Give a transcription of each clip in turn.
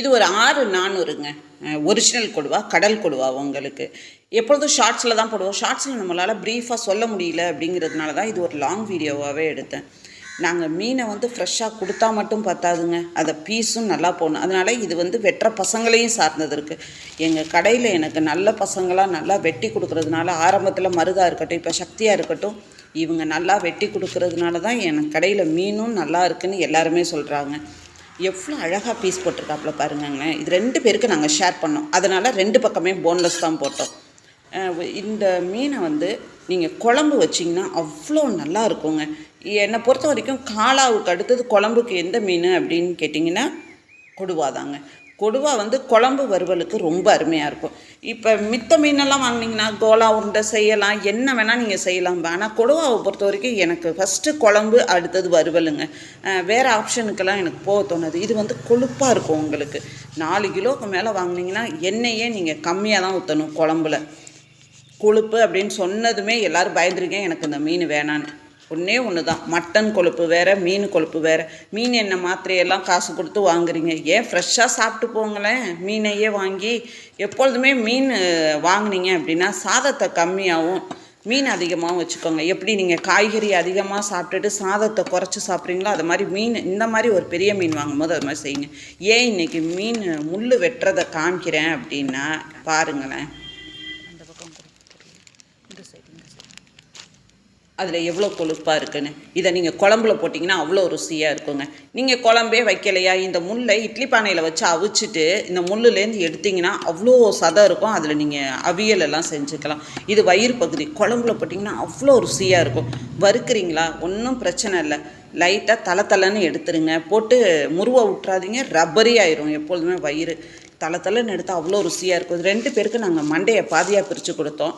இது ஒரு ஆறு நானூறுங்க. ஒரிஜினல் கொடுவா கடல் கொடுவா உங்களுக்கு. எப்பொழுதும் ஷார்ட்ஸில் தான் போடுவோம். ஷார்ட்ஸில் நம்மளால் ப்ரீஃபாக சொல்ல முடியல அப்படிங்கிறதுனால தான் இது ஒரு லாங் வீடியோவாகவே எடுத்தேன். நாங்கள் மீனை வந்து ஃப்ரெஷ்ஷாக கொடுத்தா மட்டும் பத்தாதுங்க. அதை பீஸும் நல்லா போகணும் அதனால் இது வந்து வெட்டுற பசங்களையும் சார்ந்தது இருக்குது எங்கள் கடையில் எனக்கு நல்ல பசங்களாக நல்லா வெட்டி கொடுக்குறதுனால ஆரம்பத்தில் மருதாக இருக்கட்டும் இப்போ சக்தியாக இருக்கட்டும் இவங்க நல்லா வெட்டி கொடுக்கறதுனால தான் என் கடையில் மீனும் நல்லா இருக்குன்னு எல்லாருமே சொல்கிறாங்க எவ்வளோ அழகாக பீஸ் போட்டிருக்காப்புல பாருங்கங்களேன் இது ரெண்டு பேருக்கு நாங்கள் ஷேர் பண்ணோம். அதனால் ரெண்டு பக்கமே போன்லெஸ் தான் போட்டோம். இந்த மீனை வந்து நீங்கள் குழம்பு வச்சிங்கன்னா அவ்வளோ நல்லா இருக்குங்க. என்னை பொறுத்த வரைக்கும் காளாவுக்கு அடுத்தது குழம்புக்கு எந்த மீன் அப்படின்னு கேட்டிங்கன்னா கொடுவாதாங்க. கொடுவா வந்து குழம்பு வறுவலுக்கு ரொம்ப அருமையாக இருக்கும். இப்போ மித்த மீனெல்லாம் வாங்கினீங்கன்னா கோலா உருண்டை செய்யலாம். என்ன வேணால் நீங்கள் செய்யலாம். ஆனால் கொடுவாவை பொறுத்த வரைக்கும் எனக்கு ஃபஸ்ட்டு குழம்பு அடுத்தது வறுவலுங்க. வேறு ஆப்ஷனுக்கெல்லாம் எனக்கு போக தோணுது. இது வந்து கொழுப்பாக இருக்கும் உங்களுக்கு. நாலு கிலோவுக்கு மேலே வாங்கினீங்கன்னா எண்ணெயே நீங்கள் கம்மியாக தான் ஊற்றணும் குழம்புல. கொழுப்பு அப்படின்னு சொன்னதுமே எல்லாரும் பயந்துருக்கேன் எனக்கு இந்த மீன் வேணான்னு. ஒன்றே ஒன்று தான் மட்டன் கொழுப்பு வேறு மீன் கொழுப்பு வேறு. மீன் எண்ணெய் மாத்திரையெல்லாம் காசு கொடுத்து வாங்குறீங்க. ஏன் ஃப்ரெஷ்ஷாக சாப்பிட்டு போங்களேன்? மீனையே வாங்கி எப்பொழுதுமே மீன் வாங்குனீங்க அப்படின்னா சாதத்தை கம்மியாகவும் மீன் அதிகமாகவும் வச்சுக்கோங்க. எப்படி நீங்கள் காய்கறி அதிகமாக சாப்பிட்டுட்டு சாதத்தை குறைச்சி சாப்பிட்றீங்களோ அது மாதிரி மீன் இந்த மாதிரி ஒரு பெரிய மீன் வாங்கும்போது அது மாதிரி செய்யுங்க. ஏன் இன்றைக்கி மீன் முள் வெட்டுறதை காமிக்கிறேன் அப்படின்னா பாருங்களேன் அந்த பக்கம் இந்த சைடு இந்த சைடு அதில் எவ்வளோ கொழுப்பாக இருக்குன்னு. இதை நீங்கள் குழம்புல போட்டிங்கன்னா அவ்வளோ ருசியாக இருக்குங்க. நீங்கள் குழம்பே வைக்கலையா? இந்த முல்லை இட்லி பானையில் வச்சு அவிச்சிட்டு இந்த முள்ளுலேருந்து எடுத்தீங்கன்னா அவ்வளோ சதம் இருக்கும். அதில் நீங்கள் அவியல் எல்லாம் செஞ்சுக்கலாம். இது வயிறு பகுதி. குழம்புல போட்டிங்கன்னா அவ்வளோ ருசியாக இருக்கும். வறுக்கிறீங்களா? ஒன்றும் பிரச்சனை இல்லை. லைட்டாக தலை தலைன்னு எடுத்துருங்க. போட்டு முருவை விட்றாதீங்க ரப்பரி ஆயிரும் எப்பொழுதுமே வயிறு. தலை தலைன்னு எடுத்தால் அவ்வளோ ருசியாக இருக்கும். ரெண்டு பேருக்கு நாங்கள் மண்டையை பாதியாக பிரித்து கொடுத்தோம்.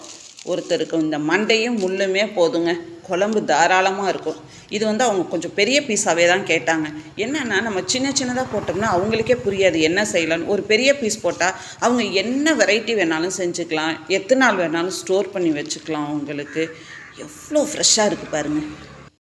ஒருத்தருக்கு இந்த மண்டையும் முள்ளுமே போதுங்க. குழம்பு தாராளமாக இருக்கும். இது வந்து அவங்க கொஞ்சம் பெரிய பீஸாகவே தான் கேட்டாங்க. என்னென்னா நம்ம சின்ன சின்னதாக போட்டோம்னா அவங்களுக்கே புரியாது என்ன செய்யலாம்னு. ஒரு பெரிய பீஸ் போட்டால் அவங்க என்ன வெரைட்டி வேணாலும் செஞ்சுக்கலாம். எத்தனை நாள் வேணாலும் ஸ்டோர் பண்ணி வச்சுக்கலாம் அவங்களுக்கு. எவ்வளோ ஃப்ரெஷ்ஷாக இருக்குது பாருங்கள்